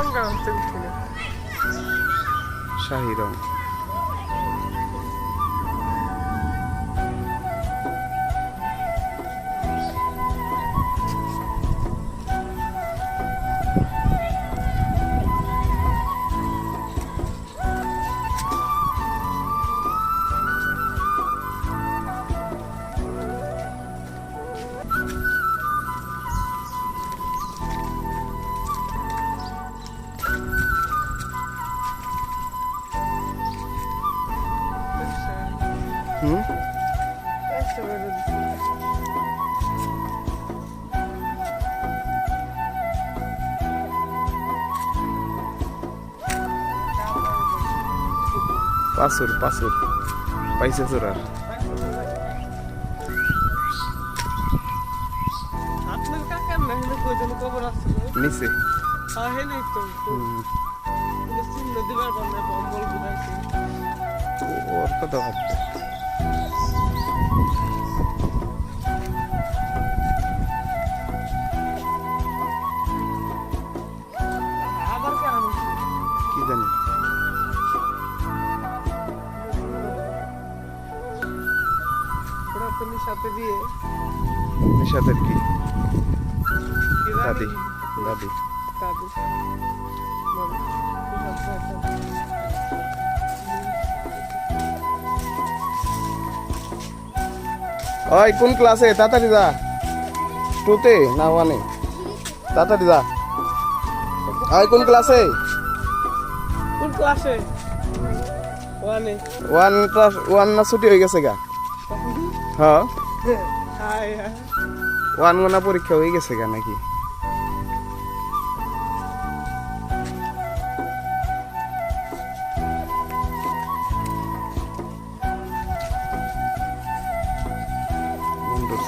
উঠে রং হুম পাসুর পাসুর। পাইছে চোরা নিচে ওর কথা ভাবছে তো নিশাদের কি? দাদি দাদি। ওই কোন ক্লাসে? তাড়াতাড়ি যা। টুতে না ওয়ানে। তাড়াতাড়ি যা। ওই কোন ক্লাসে? কোন ক্লাসে? ওয়ানে। ওয়ান ক্লাস ওয়ান না ছুটি হয়ে গেছে গা। হ্যাঁ হাই হাই ওয়ান গোনা পরীক্ষা হয়ে গেছে গা নাকি বন্ধুর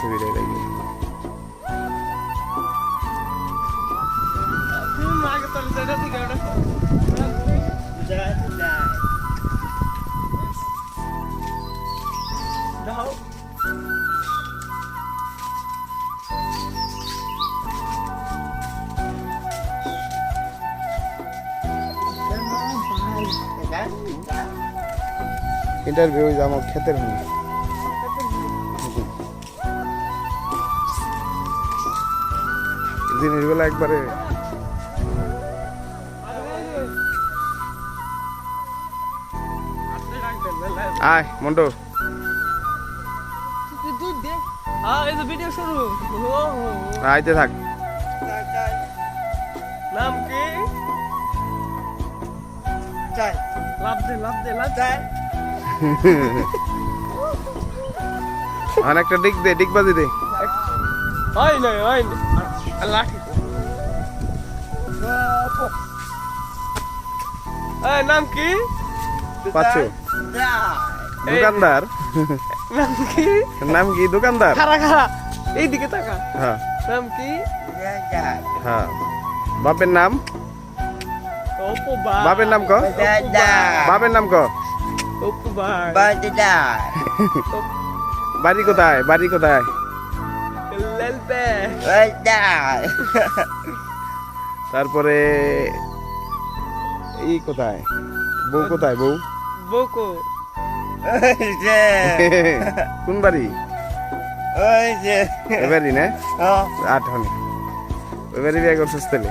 ইন্টারভিউ আমার ক্ষেতের হয়নি জিনিসগুলো একবারে আয় হো আইতে থাক নাম লাভ দে লাভ দে লাভ চাই। অনেকটা ডিক দে ডিক বাজি দে। হয় হয় লাঠি নাম কি? পাচ্ছো দোকানদার। নাম কি? নাম কি? দোকানদার। খারা খারা এইদিকে তাকা। হ্যাঁ। নাম কি? হ্যাঁ। বাপের নাম? বাপের নাম ক বাপের নাম ক বাড়ি কোথায় বাড়ি কোথায় তারপরে এই কোথায় বউ কোথায় বউ বকো কোন বাড়ি এ বাড়ি না আট হনি ওই বাড়ি বিয়ে করছিস তাহলে